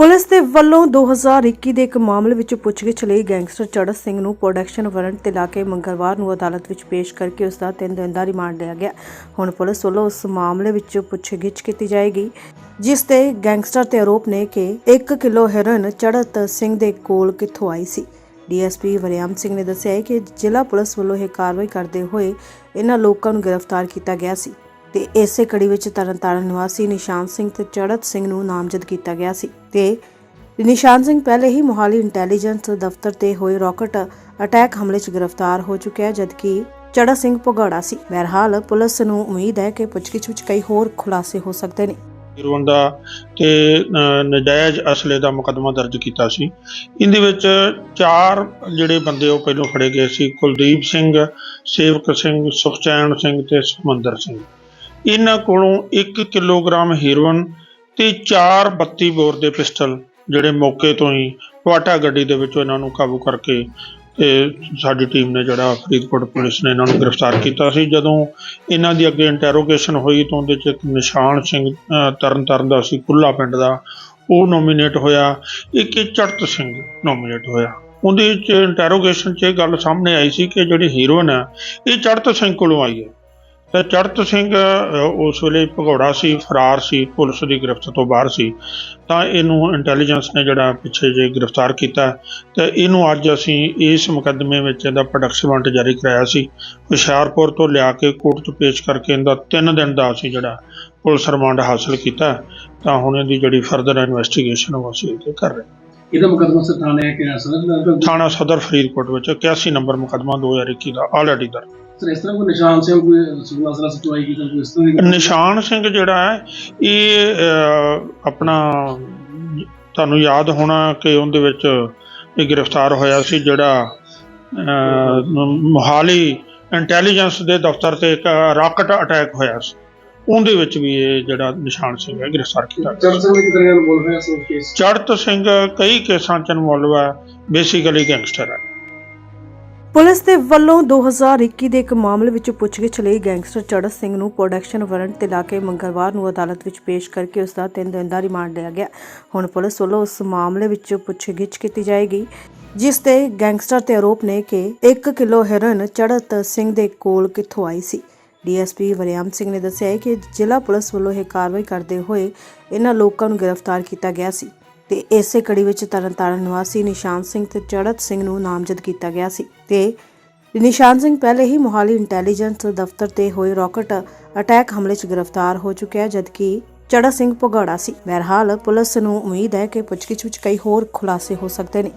Police ਦੇ ਵੱਲੋਂ 2021 ਦੇ ਇੱਕ ਮਾਮਲੇ ਵਿੱਚ ਪੁੱਛਗਿੱਛ ਲਈ ਗੈਂਗਸਟਰ ਚੜਤ ਸਿੰਘ ਨੂੰ ਪ੍ਰੋਡਕਸ਼ਨ ਵਾਰੰਟ ਤੇ ਲਾ ਕੇ ਮੰਗਲਵਾਰ ਨੂੰ ਅਦਾਲਤ ਵਿੱਚ ਪੇਸ਼ ਕਰਕੇ ਉਸ ਦਾ 3 ਦਿਨ ਦਾ ਰਿਮਾਂਡ ਲਿਆ ਗਿਆ। ਹੁਣ ਪੁਲਿਸ ਵੱਲੋਂ ਉਸ ਮਾਮਲੇ ਵਿੱਚ ਪੁੱਛਗਿੱਛ ਕੀਤੀ ਜਾਏਗੀ, ਜਿਸ ਤੇ ਗੈਂਗਸਟਰ ਤੇ ਆਰੋਪ ਨੇ ਕਿ 1 ਕਿਲੋ ਹੈਰੋਇਨ ਚੜਤ ਸਿੰਘ ਦੇ ਕੋਲ ਕਿੱਥੋਂ ਆਈ ਸੀ। ਡੀਐਸਪੀ ਵਰਿਆਮ ਸਿੰਘ ਨੇ ਦੱਸਿਆ ਕਿ ਜ਼ਿਲ੍ਹਾ ਪੁਲਿਸ ਵੱਲੋਂ ਇਹ ਕਾਰਵਾਈ ਕਰਦੇ ਹੋਏ ਇਹਨਾਂ ਲੋਕਾਂ ਨੂੰ ਗ੍ਰਿਫਤਾਰ ਕੀਤਾ ਗਿਆ ਸੀ। ਤੇ ਇਸੇ ਕੜੀ ਵਿੱਚ ਤਰਨਤਾਰਨ ਨਿਵਾਸੀ ਨਿਸ਼ਾਨ ਸਿੰਘ ਤੇ ਚੜ੍ਹਤ ਸਿੰਘ ਨੂੰ ਨਾਮਜ਼ਦ ਕੀਤਾ ਗਿਆ ਸੀ ਤੇ ਨਿਸ਼ਾਨ ਸਿੰਘ ਪਹਿਲੇ ਹੀ ਮੋਹਾਲੀ ਇੰਟੈਲੀਜੈਂਸ ਦਫ਼ਤਰ ਤੇ ਹੋਏ ਰਾਕਟ ਅਟੈਕ ਹਮਲੇ 'ਚ ਗ੍ਰਿਫਤਾਰ ਹੋ ਚੁੱਕਿਆ ਜਦਕਿ ਚੜ੍ਹਤ ਸਿੰਘ ਭਗੌੜਾ ਸੀ। ਬਹਰਹਾਲ ਪੁਲਿਸ ਨੂੰ ਉਮੀਦ ਹੈ ਕਿ ਪੁੱਛਗਿੱਛ ਵਿੱਚ ਕਈ ਹੋਰ ਖੁਲਾਸੇ ਹੋ ਸਕਦੇ ਨੇ। ਹੀਰੋਇਨ ਤੇ ਨਜਾਇਜ਼ ਅਸਲੇ ਦਾ ਮੁਕੱਦਮਾ ਦਰਜ ਕੀਤਾ ਸੀ। ਇਹਦੇ ਵਿੱਚ ਚਾਰ ਜਿਹੜੇ ਬੰਦੇ ਉਹ ਪਹਿਲਾਂ ਫੜੇ ਗਏ ਸੀ, ਕੁਲਦੀਪ ਸਿੰਘ, ਸੇਵਕ ਸਿੰਘ, ਸੁਖਚੈਨ ਸਿੰਘ ਤੇ ਸੁਖਮੰਦਰ ਸਿੰਘ। ਇਹਨਾਂ ਕੋਲੋਂ 1 ਕਿਲੋਗ੍ਰਾਮ ਹੀਰੋਇਨ ਤੇ 4 32 ਬੋਰ ਦੇ ਪਿਸਟਲ ਜਿਹੜੇ ਮੌਕੇ ਤੋਂ ਹੀ ਟਵਾਟਾ ਗੱਡੀ ਦੇ ਵਿੱਚੋਂ ਇਹਨਾਂ ਨੂੰ ਕਾਬੂ ਕਰਕੇ ਤੇ ਸਾਡੀ ਟੀਮ ਨੇ ਜਿਹੜਾ ਫਰੀਦਕੋਟ ਪੁਲਿਸ ਨੇ ਇਹਨਾਂ ਨੂੰ ਗ੍ਰਿਫਤਾਰ ਕੀਤਾ ਸੀ। ਜਦੋਂ ਇਹਨਾਂ ਦੀ ਅੱਗੇ ਇੰਟਰੋਗੇਸ਼ਨ ਹੋਈ ਤਾਂ ਉਹਦੇ ਚ ਇੱਕ ਨਿਸ਼ਾਨ ਸਿੰਘ ਅ, ਤਰਨ ਤਾਰਨ ਦਾ ਸੀ ਕੁੱਲਾ ਪਿੰਡ ਦਾ। ਉਹ ਨੋਮੀਨੇਟ ਹੋਇਆ ਇੱਕ ਇਹ ਚੜਤ ਸਿੰਘ ਨੋਮੀਨੇਟ ਹੋਇਆ। ਉਹਦੇ ਚ ਇੰਟਰੋਗੇਸ਼ਨ 'ਚ ਇਹ ਗੱਲ ਸਾਹਮਣੇ ਆਈ ਸੀ ਕਿ ਜਿਹੜੀ ਹੀਰੋਇਨ ਹੈ ਇਹ ਚੜਤ ਸਿੰਘ ਕੋਲੋਂ ਆਈ ਹੈ। ਤੇ ਚੜਤ ਸਿੰਘ ਉਸ ਵੇਲੇ ਭਗੌੜਾ ਸੀ ਫਰਾਰ ਸੀ ਪੁਲਿਸ ਦੀ ਗ੍ਰਿਫਤ ਤੋਂ ਬਾਹਰ ਸੀ। ਤਾਂ ਇਹਨੂੰ ਇੰਟੈਲੀਜੈਂਸ ਨੇ ਜਿਹੜਾ ਪਿੱਛੇ ਜੇ ਗ੍ਰਿਫਤਾਰ ਕੀਤਾ। ਤੇ ਇਹਨੂੰ ਅੱਜ ਅਸੀਂ ਇਸ ਮੁਕੱਦਮੇ ਵਿੱਚ ਇਹਦਾ ਪ੍ਰੋਡਕਸ਼ਨ ਵਾਰੰਟ ਜਾਰੀ ਕਰਾਇਆ ਸੀ। ਹੁਸ਼ਿਆਰਪੁਰ ਤੋਂ ਲਿਆ ਕੇ ਕੋਰਟ 'ਚ ਪੇਸ਼ ਕਰਕੇ ਇਹਦਾ 3 ਦਿਨ ਦਾ ਅਸੀਂ ਜਿਹੜਾ ਪੁਲਿਸ ਰਿਮਾਂਡ ਹਾਸਲ ਕੀਤਾ। ਤਾਂ ਹੁਣ ਇਹਦੀ ਜਿਹੜੀ ਫਰਦਰ ਇਨਵੈਸਟੀਗੇਸ਼ਨ ਉਹ ਅਸੀਂ ਕਰ ਰਹੇ ਹਾਂ। ਇਹਦਾ ਮੁਕੱਦਮਾ ਸਰ ਥਾਣੇ ਕਿ ਸਰ ਥਾਣਾ ਸਦਰ ਫਰੀਦਕੋਟ ਵਿੱਚ 81 ਨੰਬਰ ਮੁਕੱਦਮਾ 2021 ਦਾ ਆਲਰੇਡੀ ਦਰਜ। ਸਰ ਇਸ ਤਰ੍ਹਾਂ ਕੋਈ ਨਿਸ਼ਾਨ ਸਿੰਘ ਕੋਈ ਸੁਖਨਾ ਸਰਾ ਸਪਲਾਈ ਕੀਤਾ ਕੋਈ ਇਸ ਤਰ੍ਹਾਂ ਦੀ? ਨਿਸ਼ਾਨ ਸਿੰਘ ਜਿਹੜਾ ਹੈ ਇਹ ਅਹ, ਆਪਣਾ ਤੁਹਾਨੂੰ ਯਾਦ ਹੋਣਾ ਕਿ ਉਹਦੇ ਵਿੱਚ ਇਹ ਗ੍ਰਿਫਤਾਰ ਹੋਇਆ ਸੀ ਜਿਹੜਾ ਅਹ, ਮੋਹਾਲੀ ਇੰਟੈਲੀਜੈਂਸ ਦੇ ਦਫ਼ਤਰ ਤੇ ਇੱਕ ਰਾਕਟ ਅਟੈਕ ਹੋਇਆ ਸੀ। ਉਹਦੇ ਵਿੱਚ ਵੀ ਇਹ ਜਿਹੜਾ ਨਿਸ਼ਾਨ ਸਿੰਘ ਹੈ ਗ੍ਰਿਫਤਾਰ ਕੀਤਾ ਗਿਆ। ਚਰਨ ਸਿੰਘ ਕਿਤਨੇ ਗੱਲ ਬੋਲ ਰਿਹਾ ਸੀ ਕੇਸ ਚੜਤ ਸਿੰਘ ਕਈ ਕੇਸਾਂ ਚ ਇਨਵੋਲਵ ਹੈ ਬੇਸਿਕਲੀ ਗੈਂਗਸਟਰ ਹੈ। ਪੁਲਿਸ ਦੇ ਵੱਲੋਂ 2021 ਦੇ ਇੱਕ ਮਾਮਲੇ ਵਿੱਚ ਪੁੱਛਗਿੱਛ ਲਈ ਗੈਂਗਸਟਰ ਚੜਤ ਸਿੰਘ ਨੂੰ ਪ੍ਰੋਡਕਸ਼ਨ ਵਾਰੰਟ ਤੇ ਲਾ ਕੇ ਮੰਗਲਵਾਰ ਨੂੰ ਅਦਾਲਤ ਵਿੱਚ ਪੇਸ਼ ਕਰਕੇ ਉਸ ਦਾ 3 ਦਿਨ ਦਾ ਰਿਮਾਂਡ ਲਿਆ ਗਿਆ। ਹੁਣ ਪੁਲਿਸ ਵੱਲੋਂ ਉਸ ਮਾਮਲੇ ਵਿੱਚ ਪੁੱਛਗਿੱਛ ਕੀਤੀ ਜਾਏਗੀ, ਜਿਸ ਤੇ ਗੈਂਗਸਟਰ ਤੇ ਆਰੋਪ ਨੇ ਕਿ 1 ਕਿਲੋ ਹੈਰੋਇਨ ਚੜਤ ਸਿੰਘ ਦੇ ਕੋਲ ਕਿੱਥੋਂ ਆਈ ਸੀ। ਡੀਐਸਪੀ ਵਰਿਆਮ ਸਿੰਘ ਨੇ ਦੱਸਿਆ ਕਿ ਜ਼ਿਲ੍ਹਾ ਪੁਲਿਸ ਵੱਲੋਂ ਇਹ ਕਾਰਵਾਈ ਕਰਦੇ ਹੋਏ ਇਹਨਾਂ ਲੋਕਾਂ ਨੂੰ ਗ੍ਰਿਫਤਾਰ ਕੀਤਾ ਗਿਆ ਸੀ। ਤੇ ਇਸੇ ਕੜੀ ਵਿੱਚ ਤਰਨਤਾਰਨ ਨਿਵਾਸੀ ਨਿਸ਼ਾਨ ਸਿੰਘ ਤੇ ਚੜਤ ਸਿੰਘ ਨੂੰ ਨਾਮਜ਼ਦ ਕੀਤਾ ਗਿਆ ਸੀ ਤੇ ਨਿਸ਼ਾਨ ਸਿੰਘ ਪਹਿਲੇ ਹੀ ਮੋਹਾਲੀ ਇੰਟੈਲੀਜੈਂਸ ਦਫ਼ਤਰ ਤੇ ਹੋਏ ਰਾਕਟ ਅਟੈਕ ਹਮਲੇ 'ਚ ਗ੍ਰਿਫਤਾਰ ਹੋ ਚੁੱਕਿਆ ਹੈ, ਜਦਕਿ ਚੜ੍ਹਤ ਸਿੰਘ ਭਗੌੜਾ ਸੀ। ਬਹਰਹਾਲ ਪੁਲਿਸ ਨੂੰ ਉਮੀਦ ਹੈ ਕਿ ਪੁੱਛਗਿੱਛ ਵਿੱਚ ਕਈ ਹੋਰ ਖੁਲਾਸੇ ਹੋ ਸਕਦੇ ਨੇ।